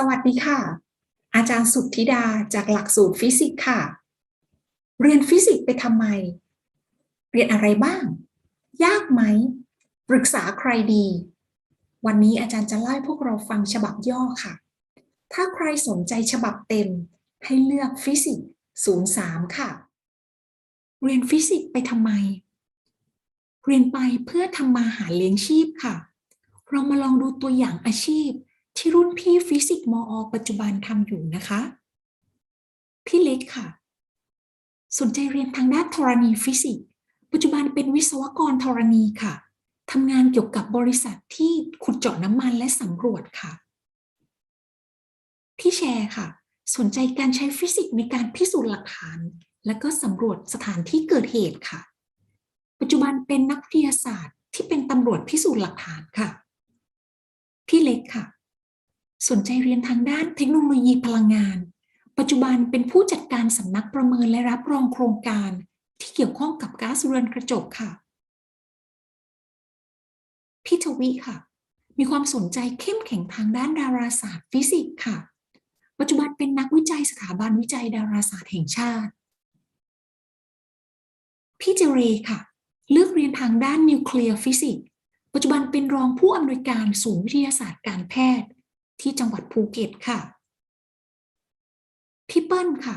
สวัสดีค่ะ อาจารย์สุทธิดาจากหลักสูตรฟิสิกส์ค่ะ เรียนฟิสิกส์ไปทำไม เรียนอะไรบ้าง ยากไหม ปรึกษาใครดี วันนี้อาจารย์จะเล่าให้พวกเราฟังฉบับย่อค่ะ ถ้าใครสนใจฉบับเต็มให้เลือกฟิสิกส์03 ค่ะ เรียนฟิสิกส์ไปทำไม เรียนไปเพื่อทำมาหาเลี้ยงชีพค่ะ เรามาลองดูตัวอย่างอาชีพ ที่รุ่นพี่ฟิสิกส์มอ ปัจจุบันทำอยู่นะคะ พี่เล็กค่ะ สนใจเรียนทางด้านธรณีฟิสิกส์ ปัจจุบันเป็นวิศวกรธรณีค่ะทำงานเกี่ยวกับบริษัทที่ขุดเจาะน้ำมันและสำรวจค่ะ พี่แชร์ค่ะ สนใจการใช้ฟิสิกส์ในการพิสูจน์หลักฐาน และก็สำรวจสถานที่เกิดเหตุค่ะ ปัจจุบันเป็นนักวิทยาศาสตร์ที่เป็นตำรวจพิสูจน์หลักฐานค่ะ พี่เล็กค่ะ สนใจเรียนทางด้านเทคโนโลยีพลังงาน ปัจจุบันเป็นผู้จัดการสำนักประเมินและรับรองโครงการ ที่เกี่ยวข้องกับก๊าซเรือนกระจกค่ะ พี่ทวีค่ะ มีความสนใจเข้มแข็งทางด้านดาราศาสตร์ฟิสิกส์ค่ะ ปัจจุบันเป็นนักวิจัยสถาบันวิจัยดาราศาสตร์แห่งชาติ พี่เจเรค่ะ เลือกเรียนทางด้านนิวเคลียร์ฟิสิกส์ ปัจจุบันเป็นรองผู้อำนวยการศูนย์วิทยาศาสตร์การแพทย์ ที่จังหวัดภูเก็ตค่ะ พี่เปิ้ลค่ะ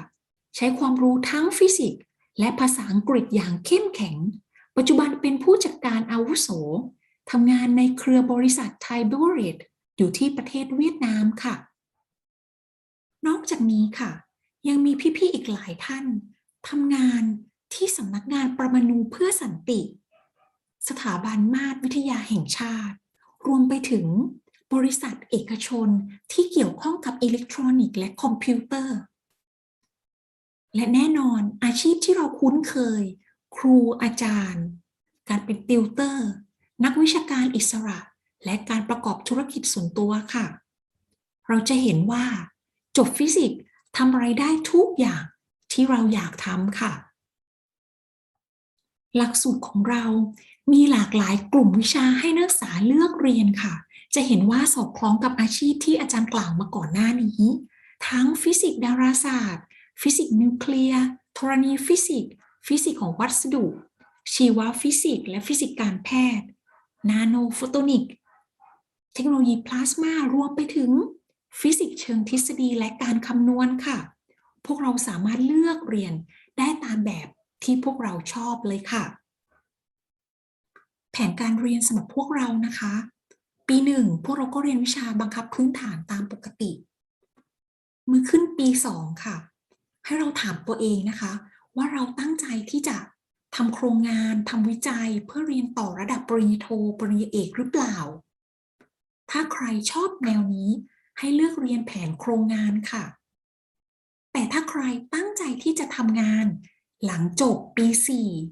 ใช้ความรู้ทั้งฟิสิกส์และภาษาอังกฤษอย่างเข้มแข็ง ปัจจุบันเป็นผู้จัดการอาวุโสทำงานในเครือบริษัทไทยเบเวอเรจอยู่ที่ประเทศเวียดนามค่ะ นอกจากนี้ค่ะ ยังมีพี่ๆอีกหลายท่านทำงานที่สำนักงานประมาณูเพื่อสันติ สถาบันมาตรวิทยาแห่งชาติ รวมไปถึง บริษัทเอกชนที่เกี่ยวข้องกับอิเล็กทรอนิกส์และคอมพิวเตอร์ และแน่นอนอาชีพที่เราคุ้นเคย ครูอาจารย์ การเป็นติวเตอร์ นักวิชาการอิสระ และการประกอบธุรกิจส่วนตัวค่ะ เราจะเห็นว่า จบฟิสิกส์ทำอะไรได้ทุกอย่างที่เราอยากทำค่ะ หลักสูตรของเรามีหลากหลายกลุ่มวิชาให้นักศึกษาเลือกเรียนค่ะ จะเห็นว่าสอดคล้องกับอาชีพที่อาจารย์กล่าวมาก่อนหน้านี้ ทั้งฟิสิกส์ดาราศาสตร์ ฟิสิกส์นิวเคลียร์ธรณีฟิสิกส์ฟิสิกส์ของวัสดุ ชีวฟิสิกส์และฟิสิกส์การแพทย์ นาโนโฟโตนิกเทคโนโลยีพลาสมารวมไปถึงฟิสิกส์เชิงทฤษฎีและการคำนวณค่ะ พวกเราสามารถเลือกเรียนได้ตามแบบที่พวกเราชอบเลยค่ะ แผนการเรียนสำหรับพวกเรานะคะ ปีหนึ่งพวกเราก็เรียนวิชาบังคับพื้นฐานตามปกติเมื่อขึ้นปีสองค่ะ ให้เราถามตัวเองนะคะ ว่าเราตั้งใจที่จะทำโครงงานทำวิจัยเพื่อเรียนต่อระดับปริญญาโทปริญญาเอกหรือเปล่า ถ้าใครชอบแนวนี้ให้เลือกเรียนแผนโครงงานค่ะ แต่ถ้าใครตั้งใจที่จะทำงาน หลังจบปี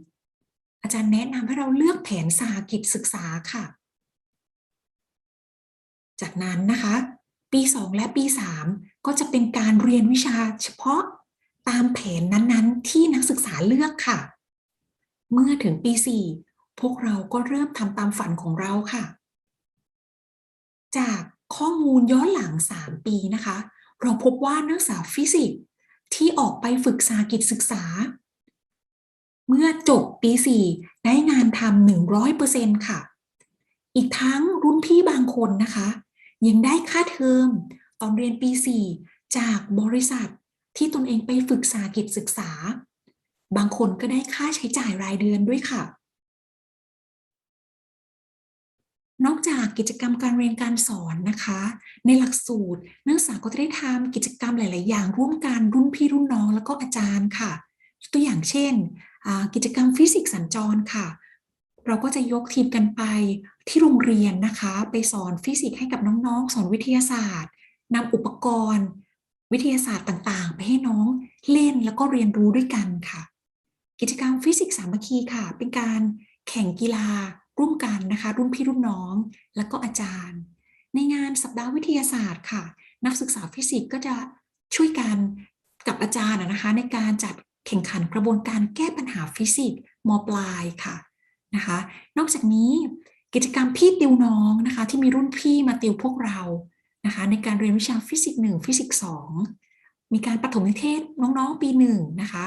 4 อาจารย์แนะนำให้เราเลือกแผนสาหกิจศึกษาค่ะ จากนั้นนะคะ ปี 2 และปี 3 ก็จะเป็นการเรียนวิชาเฉพาะตามแผนนั้นๆ ที่นักศึกษาเลือกค่ะ เมื่อถึงปี 4 พวกเราก็เริ่มทำตามฝันของเราค่ะ จากข้อมูลย้อนหลัง 3 ปีนะคะ เราพบว่านักศึกษาฟิสิกส์ที่ออกไปฝึกสากิจศึกษา เมื่อจบปี 4 ได้งานทำ100%ค่ะ อีกทั้งรุ่นพี่บางคนนะคะ ยังได้ค่าเทอมตอนเรียนปี 4 จากบริษัทที่ตนเองไปฝึกสากิจศึกษา บางคนก็ได้ค่าใช้จ่ายรายเดือนด้วยค่ะ นอกจากกิจกรรมการเรียนการสอนนะคะ ในหลักสูตรนักศึกษาก็จะได้ทำกิจกรรมหลาย ๆ อย่างร่วมกันรุ่นพี่รุ่นน้องแล้วก็อาจารย์ค่ะ ตัวอย่างเช่น กิจกรรมฟิสิกส์สัญจรค่ะ เราก็จะยกทีมกันไปที่โรงเรียนนะคะ ไปสอนฟิสิกส์ให้กับน้องๆ สอนวิทยาศาสตร์นำอุปกรณ์ วิทยาศาสตร์ต่างๆ ไปให้น้องเล่นแล้วก็เรียนรู้ด้วยกันค่ะ กิจกรรมฟิสิกส์สามัคคีค่ะ เป็นการแข่งกีฬาร่วมกันนะคะ รุ่นพี่รุ่นน้องแล้วก็อาจารย์ ในงานสัปดาห์วิทยาศาสตร์ค่ะ นักศึกษาฟิสิกส์ก็จะช่วยกันกับอาจารย์นะคะ ในการจัดแข่งขันกระบวนการแก้ปัญหาฟิสิกส์มปลายค่ะ นะคะ นอกจากนี้กิจกรรมพี่ติวน้องนะคะ ที่มีรุ่นพี่มาติวพวกเรานะคะ ในการเรียนวิชาฟิสิกส์หนึ่งฟิสิกส์สองมีการปฐมนิเทศน้องๆปีหนึ่งนะคะ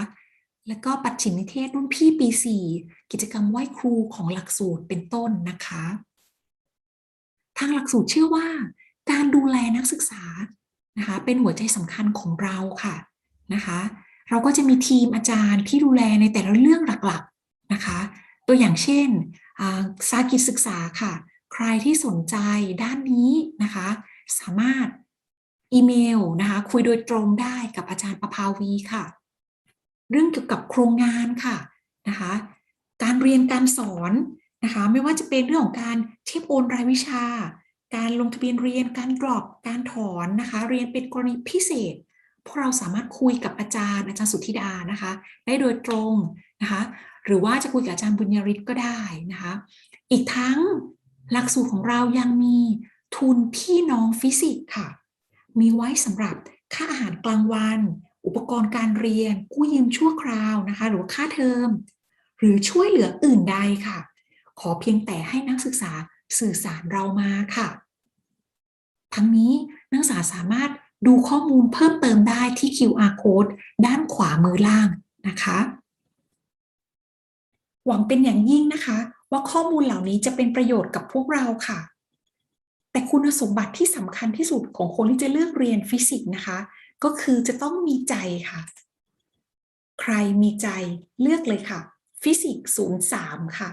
แล้วก็ปัจฉิมนิเทศรุ่นพี่ปี4กิจกรรมไหว้ครูของหลักสูตรเป็นต้นนะคะ ทางหลักสูตรเชื่อว่า การดูแลนักศึกษานะคะ เป็นหัวใจสำคัญของเราค่ะนะคะ เราก็จะมีทีมอาจารย์ที่ดูแลในแต่ละเรื่องหลักๆนะคะ ตัวอย่างเช่นอ่าสากิจศึกษาค่ะ ใครที่สนใจด้านนี้นะคะ สามารถอีเมลนะคะ คุยโดยตรงได้กับอาจารย์ประภาวีค่ะ เรื่องเกี่ยวกับโครงงานค่ะนะคะ การเรียนการสอนนะคะ ไม่ว่าจะเป็นเรื่องของการเทียบโอนรายวิชา การลงทะเบียนเรียนการดรอปการถอนนะคะ เรียนเป็นกรณีพิเศษพวกเราสามารถคุยกับอาจารย์อาจารย์สุธิดานะคะ ได้โดยตรงนะคะ หรือว่าจะคุยกับอาจารย์บุญยริศก็ได้นะคะ อีกทั้งหลักสูตรของเรายังมีทุนพี่น้องฟิสิกส์ค่ะ มีไว้สำหรับค่าอาหารกลางวัน อุปกรณ์การเรียน กู้ยืมชั่วคราวนะคะ หรือค่าเทอม หรือช่วยเหลืออื่นใดค่ะ ขอเพียงแต่ให้นักศึกษาสื่อสารเรามาค่ะ ทั้งนี้นักศึกษาสามารถดูข้อมูลเพิ่มเติมได้ที่ QR code ด้านขวามือล่างนะคะ หวังเป็นอย่างยิ่งนะคะ ว่าข้อมูลเหล่านี้จะเป็นประโยชน์กับพวกเราค่ะ แต่คุณสมบัติที่สำคัญที่สุดของคนที่จะเลือกเรียนฟิสิกส์นะคะ ก็คือจะต้องมีใจค่ะ ใครมีใจเลือกเลยค่ะ ฟิสิกส์03 ค่ะ